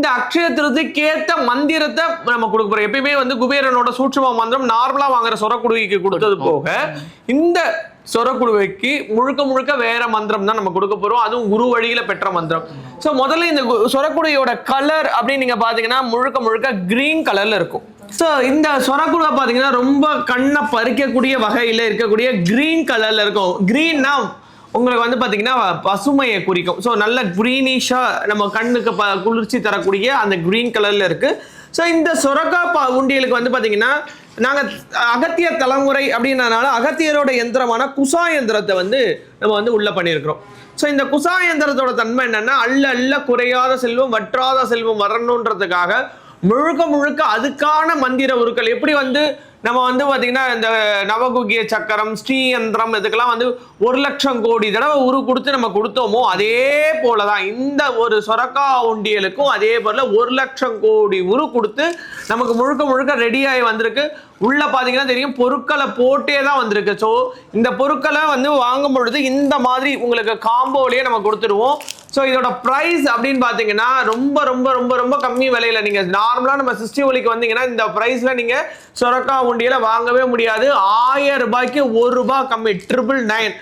இந்த அக்ஷய திருதிக்கு ஏத்த மந்திரத்தை நம்ம கொடுக்க போறோம். எப்பயுமே வந்து குபேரனோட சூட்சும மந்திரம் நார்மலா வாங்குற சொரக்குடுவைக்கு கொடுத்தது போக இந்த சொரக்குடுவைக்கு முழுக்க முழுக்க வேற மந்திரம் தான் நம்ம கொடுக்க போறோம். அதுவும் குரு வழியில பெற்ற மந்திரம். சோ முதல்ல இந்த சொரக்குடுவையோட கலர் அப்படின்னு நீங்க பாத்தீங்கன்னா முழுக்க முழுக்க கிரீன் கலர்ல இருக்கும். ஸோ இந்த சொரக்குடுவை பாத்தீங்கன்னா ரொம்ப கண்ணை பறிக்கக்கூடிய வகையில இருக்கக்கூடிய கிரீன் கலர்ல இருக்கும். கிரீன்னா உங்களுக்கு வந்து பார்த்தீங்கன்னா பசுமையை குறிக்கும். ஸோ நல்ல க்ரீனிஷாக நம்ம கண்ணுக்கு ப குளிர்ச்சி தரக்கூடிய அந்த க்ரீன் கலரில் இருக்குது ஸோ இந்த சொரக்கா பா உண்டியலுக்கு வந்து பார்த்தீங்கன்னா நாங்கள் அகத்திய தலைமுறை அப்படின்றனால அகத்தியரோட எந்திரமான குசா எந்திரத்தை வந்து நம்ம வந்து உள்ளே பண்ணியிருக்கிறோம் ஸோ இந்த குசா எந்திரத்தோட தன்மை என்னென்னா அள்ள அள்ள குறையாத செல்வம் வற்றாத செல்வம் வரணுன்றதுக்காக முழுக்க முழுக்க அதுக்கான மந்திர உருக்கள் எப்படி வந்து நம்ம வந்து பார்த்திங்கன்னா இந்த நவகுகிய சக்கரம் ஸ்ரீயந்திரம் இதுக்கெல்லாம் வந்து ஒரு லட்சம் கோடி தடவை உரு கொடுத்து நம்ம கொடுத்தோமோ அதே போலதான் இந்த ஒரு சொரக்கா உண்டியலுக்கும் அதே போல ஒரு லட்சம் கோடி உரு கொடுத்து நமக்கு முழுக்க முழுக்க ரெடியாகி வந்திருக்கு. உள்ள பார்த்தீங்கன்னா தெரியும் பொருட்களை போட்டே தான் வந்திருக்கு. ஸோ இந்த பொருட்களை வந்து வாங்கும் பொழுது இந்த மாதிரி உங்களுக்கு காம்போலேயே நம்ம கொடுத்துருவோம் ஸோ இதோட ப்ரைஸ் அப்படின்னு பார்த்தீங்கன்னா ரொம்ப ரொம்ப ரொம்ப ரொம்ப கம்மி விலையில் நீங்கள் நார்மலாக நம்ம சிஸ்டி ஒலிக்கு வந்தீங்கன்னா இந்த ப்ரைஸில் நீங்கள் சொரக்கா உண்டியில் வாங்கவே முடியாது. ஆயிரம் ரூபாய்க்கு ஒரு ரூபாய் கம்மி. Triple nine